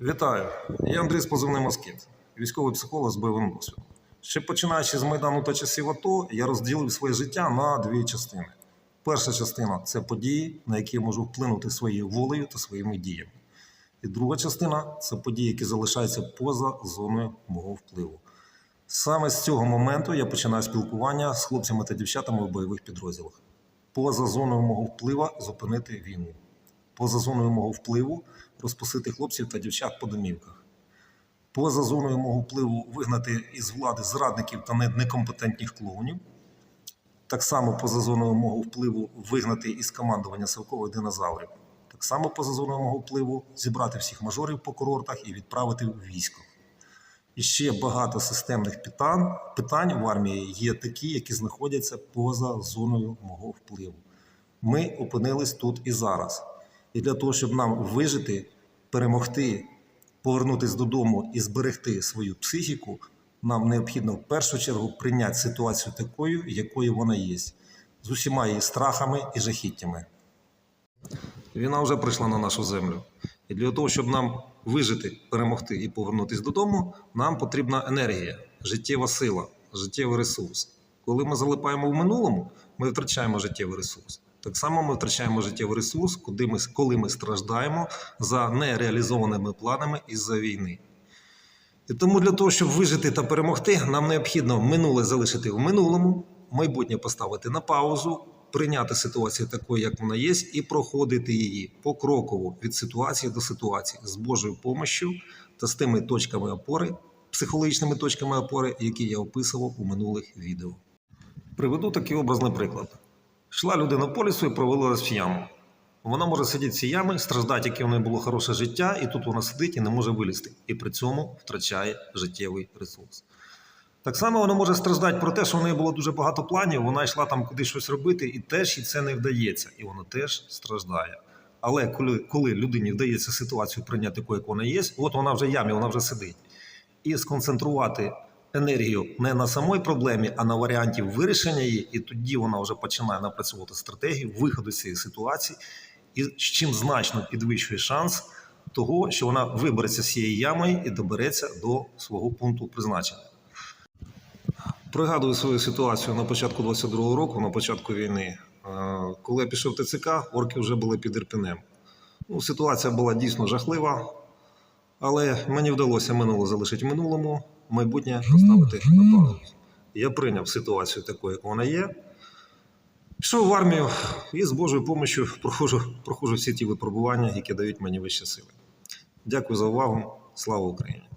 Вітаю, я Андрій з позивним Москіт, військовий психолог з бойовим досвідом. Ще починаючи з Майдану та часів АТО, я розділив своє життя на дві частини. Перша частина це події, на які я можу вплинути своєю волею та своїми діями. І друга частина це події, які залишаються поза зоною мого впливу. Саме з цього моменту я починаю спілкування з хлопцями та дівчатами у бойових підрозділах. Поза зоною мого впливу зупинити війну. Поза зоною мого впливу розпустити хлопців та дівчат по домівках. Поза зоною мого впливу вигнати із влади зрадників та некомпетентних клоунів. Так само поза зоною мого впливу вигнати із командування совкових динозаврів. Так само поза зоною мого впливу зібрати всіх мажорів по курортах і відправити в військо. І ще багато системних питань, питань в армії є такі, які знаходяться поза зоною мого впливу. Ми опинились тут і зараз. І для того, щоб нам вижити, перемогти, повернутися додому і зберегти свою психіку, нам необхідно в першу чергу прийняти ситуацію такою, якою вона є, з усіма її страхами і жахіттями. Війна вже прийшла на нашу землю. І для того, щоб нам вижити, перемогти і повернутися додому, нам потрібна енергія, життєва сила, життєвий ресурс. Коли ми залипаємо в минулому, ми втрачаємо життєвий ресурс. Так само ми втрачаємо життєвий ресурс, коли ми, коли ми страждаємо за нереалізованими планами із-за війни. І тому для того, щоб вижити та перемогти, нам необхідно минуле залишити в минулому, майбутнє поставити на паузу, прийняти ситуацію такою, як вона є, і проходити її покроково від ситуації до ситуації з Божою помощю та з тими точками опори, психологічними точками опори, які я описував у минулих відео. Приведу такий образний приклад. Йшла людина по лісу і провалилась в яму. Вона може сидіти в цій ямі, страждати, яке в неї було хороше життя, і тут вона сидить і не може вилізти. І при цьому втрачає життєвий ресурс. Так само вона може страждати про те, що в неї було дуже багато планів, вона йшла там кудись щось робити, і теж їй це не вдається, і вона теж страждає. Але коли, коли людині вдається ситуацію прийняти такою, як вона є, от вона вже в ямі, вона вже сидить. І сконцентрувати енергію не на самій проблемі, а на варіанті вирішення її, і тоді вона вже починає напрацьовувати стратегію виходу з цієї ситуації, і з чим значно підвищує шанс того, що вона вибереться з цієї ями і добереться до свого пункту призначення. Пригадую свою ситуацію на початку 22-го року, на початку війни. Е, Коли я пішов в ТЦК, орки вже були під Ірпінем. Ну, ситуація була дійсно жахлива, але мені вдалося минуле залишити минулому, майбутнє поставити на паузу. Я прийняв ситуацію такою, як вона є. Пішов в армію і з Божою допомогою проходжу, проходжу всі ті випробування, які дають мені вищі сили. Дякую за увагу. Слава Україні!